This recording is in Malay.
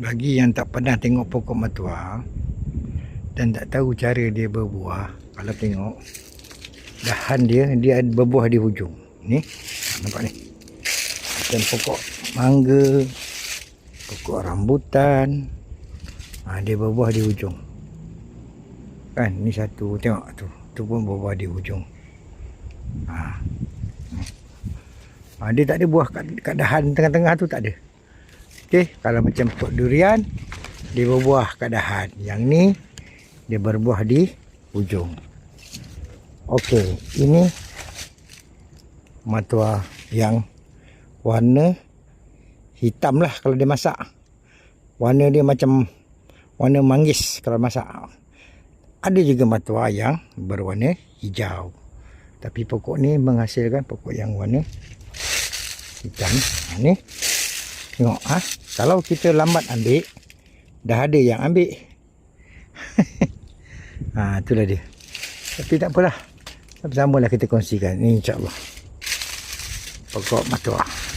bagi yang tak pernah tengok pokok matua dan tak tahu cara dia berbuah kalau tengok dahan dia dia berbuah di hujung. Ni nampak ni? Dan pokok mangga pokok rambutan ha, dia berbuah di hujung. Kan ni satu tengok tu tu pun berbuah di hujung. Ha. Ha, dia tak ada buah kat, kat dahan tengah-tengah tu tak ada Okey, kalau macam pokok durian dia berbuah kat dahan. Yang ni dia berbuah di hujung. Okey, ini matua yang warna hitam lah kalau dia masak. Warna dia macam warna manggis kalau masak. Ada juga matua yang berwarna hijau. Tapi pokok ni menghasilkan pokok yang warna hitam. Ha, ni Tengok ha? Kalau kita lambat ambil Dah ada yang ambil. Ha, Itulah dia. Tapi tak apalah. Sama-sama lah kita kongsikan Ini insyaAllah. Pokok matua